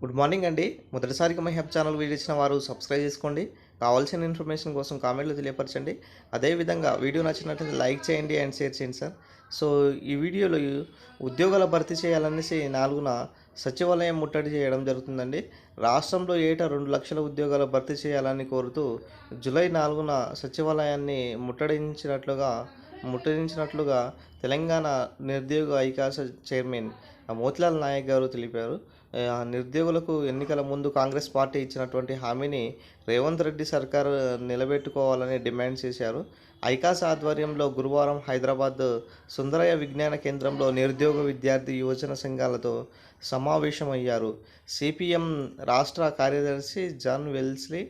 Good morning అండి. మొదటిసారిగా my హెప్ channel video ఇచ్చిన వారు సబ్స్క్రైబ్ చేసుకోండి. కావాల్సిన ఇన్ఫర్మేషన్ కోసం కామెంట్లు తెలియపరచండి. అదేవిధంగా వీడియో నచ్చినట్లయితే లైక్ చేయండి అండ్ షేర్ చేయండి సార్. సో ఈ వీడియోలో ఉద్యోగాల భర్తీ చేయాలనేసి నాలుగున సచివాలయం ముట్టడి చేయడం జరుగుతుందండి. రాష్ట్రంలో ఏటా రెండు లక్షల ఉద్యోగాల భర్తీ చేయాలని కోరుతూ జూలై నాలుగున సచివాలయాన్ని ముట్టడించినట్లుగా ముట్టడించినట్లుగా తెలంగాణ నిరుద్యోగ ఐకాస చైర్మన్ మోతిలాల్ నాయక్ గారు తెలిపారు. నిరుద్యోగులకు ఎన్నికల ముందు కాంగ్రెస్ పార్టీ ఇచ్చినటువంటి హామీని రేవంత్ రెడ్డి సర్కారు నిలబెట్టుకోవాలని డిమాండ్ చేశారు. ఐకాస్ ఆధ్వర్యంలో గురువారం హైదరాబాద్ సుందరయ్య విజ్ఞాన కేంద్రంలో నిరుద్యోగ విద్యార్థి యువజన సంఘాలతో సమావేశమయ్యారు. సిపిఎం రాష్ట్ర కార్యదర్శి జాన్ వెల్స్లీ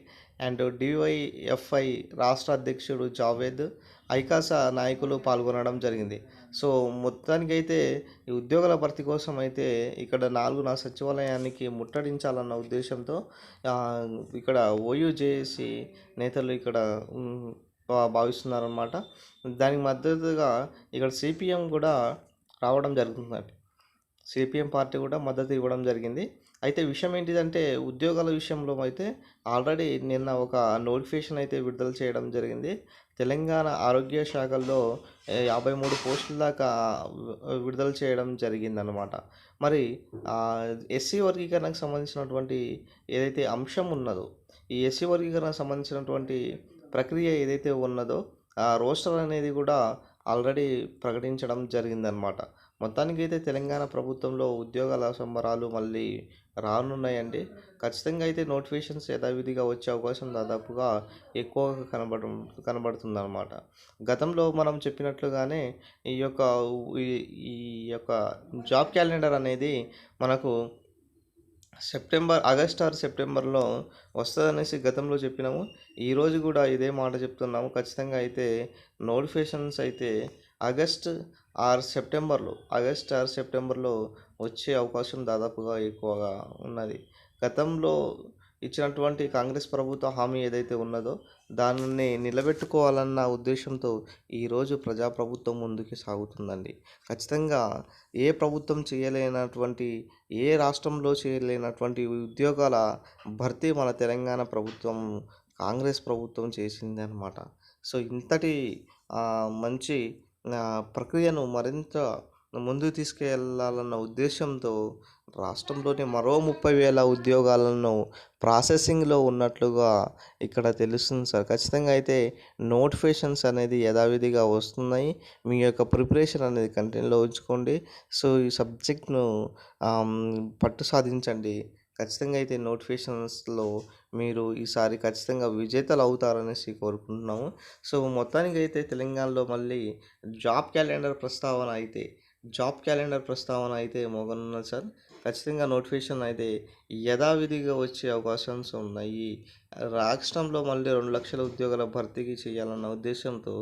అండ్ డివైఎఫ్ఐ రాష్ట్ర అధ్యక్షుడు జావేద్ ఐకాస నాయకులు పాల్గొనడం జరిగింది. సో మొత్తానికైతే ఈ ఉద్యోగుల భర్తీ కోసం అయితే ఇక్కడ నాలుగున సచివాలయానికి ముట్టడించాలన్న ఉద్దేశంతో ఇక్కడ ఓయూజేసి నేతలు ఇక్కడ భావిస్తున్నారన్నమాట. దానికి మద్దతుగా ఇక్కడ సిపిఎం కూడా రావడం జరుగుతుందండి. సిపిఎం పార్టీ కూడా మద్దతు ఇవ్వడం జరిగింది. అయితే విషయం ఏంటిదంటే ఉద్యోగాల విషయంలో అయితే ఆల్రెడీ నిన్న ఒక నోటిఫికేషన్ అయితే విడుదల చేయడం జరిగింది. తెలంగాణ ఆరోగ్య శాఖల్లో యాభై మూడు పోస్టుల దాకా విడుదల చేయడం జరిగిందనమాట మరి ఎస్సీ వర్గీకరణకు సంబంధించినటువంటి ఏదైతే అంశం ఉన్నదో ఈ ఎస్సీ వర్గీకరణకు సంబంధించినటువంటి ప్రక్రియ ఏదైతే ఉన్నదో ఆ రోస్టర్ అనేది కూడా ఆల్రెడీ ప్రకటించడం జరిగిందనమాట మొత్తానికి అయితే తెలంగాణ ప్రభుత్వంలో ఉద్యోగాల సంబరాలు మళ్ళీ రానున్నాయండి. ఖచ్చితంగా అయితే నోటిఫికేషన్స్ యథావిధిగా వచ్చే అవకాశం దాదాపుగా ఎక్కువగా కనబడ కనబడుతుందన్నమాట. గతంలో మనం చెప్పినట్లుగానే ఈ యొక్క ఈ యొక్క జాబ్ క్యాలెండర్ అనేది మనకు సెప్టెంబర్ ఆగస్ట్ ఆరు సెప్టెంబర్లో వస్తుందనేసి గతంలో చెప్పినాము. ఈరోజు కూడా ఇదే మాట చెప్తున్నాము. ఖచ్చితంగా అయితే నోటిఫికేషన్స్ అయితే ఆగస్ట్ ఆరు సెప్టెంబర్లో ఆగస్ట్ ఆరు సెప్టెంబర్లో వచ్చే అవకాశం దాదాపుగా ఎక్కువగా ఉన్నది. గతంలో ఇచ్చినటువంటి కాంగ్రెస్ ప్రభుత్వ హామీ ఏదైతే ఉన్నదో దానిని నిలబెట్టుకోవాలన్న ఉద్దేశంతో ఈరోజు ప్రజాప్రభుత్వం ముందుకు సాగుతుందండి. ఖచ్చితంగా ఏ ప్రభుత్వం చేయలేనటువంటి ఏ రాష్ట్రంలో చేయలేనటువంటి ఉద్యోగాల భర్తీ మన తెలంగాణ ప్రభుత్వం కాంగ్రెస్ ప్రభుత్వం చేసింది అనమాట సో ఇంతటి మంచి ప్రక్రియను మరింత ముందుకు తీసుకెళ్ళాలన్న ఉద్దేశంతో రాష్ట్రంలోని మరో ముప్పై వేల ఉద్యోగాలను ప్రాసెసింగ్లో ఉన్నట్లుగా ఇక్కడ తెలుస్తుంది సార్. ఖచ్చితంగా అయితే నోటిఫికేషన్స్ అనేది యథావిధిగా వస్తున్నాయి. మీ యొక్క ప్రిపరేషన్ అనేది కంటిన్యూలో ఉంచుకోండి. సో ఈ సబ్జెక్ట్ను పట్టు సాధించండి. ఖచ్చితంగా అయితే నోటిఫికేషన్స్లో మీరు ఈసారి ఖచ్చితంగా విజేతలు అవుతారనేసి కోరుకుంటున్నాము. సో మొత్తానికి అయితే తెలంగాణలో మళ్ళీ జాబ్ క్యాలెండర్ ప్రస్తావన అయితే జాబ్ క్యాలెండర్ ప్రస్తావన అయితే మోగనున్నది సార్. ఖచ్చితంగా నోటిఫికేషన్ అయితే యథావిధిగా వచ్చే అవకాశాలు ఉన్నాయి. రాష్ట్రంలో మళ్ళీ రెండు లక్షల ఉద్యోగాల భర్తీకి చేయాలన్న ఉద్దేశంతో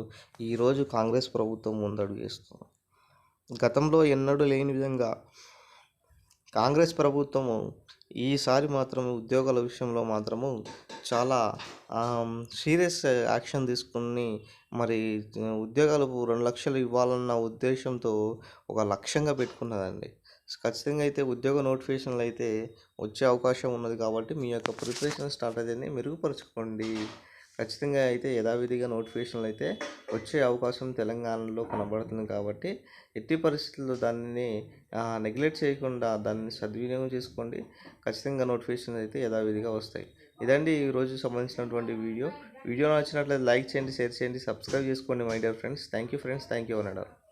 ఈరోజు కాంగ్రెస్ ప్రభుత్వం ముందడుగు వేస్తుంది. గతంలో ఎన్నడూ లేని విధంగా కాంగ్రెస్ ప్రభుత్వము ఈసారి మాత్రం ఉద్యోగాల విషయంలో మాత్రము చాలా సీరియస్ యాక్షన్ తీసుకుని మరి ఉద్యోగాలు రెండు లక్షలు ఇవ్వాలన్న ఉద్దేశంతో ఒక లక్ష్యంగా పెట్టుకున్నదండి. ఖచ్చితంగా అయితే ఉద్యోగ నోటిఫికేషన్లు అయితే వచ్చే అవకాశం ఉన్నది కాబట్టి మీ యొక్క ప్రిపరేషన్ స్ట్రాటజీని మెరుగుపరచుకోండి. ఖచ్చితంగా అయితే యథావిధిగా నోటిఫికేషన్లు అయితే వచ్చే అవకాశం తెలంగాణలో కనబడుతుంది కాబట్టి ఎట్టి పరిస్థితుల్లో దానిని నెగ్లెక్ట్ చేయకుండా దాన్ని సద్వినియోగం చేసుకోండి. ఖచ్చితంగా నోటిఫికేషన్ అయితే యథావిధిగా వస్తాయి. ఇదండి ఈరోజు సంబంధించినటువంటి వీడియో. వీడియో నచ్చినట్లయితే లైక్ చేయండి షేర్ చేయండి సబ్స్క్రైబ్ చేసుకోండి my dear friends. Thank you friends thank you అనడారు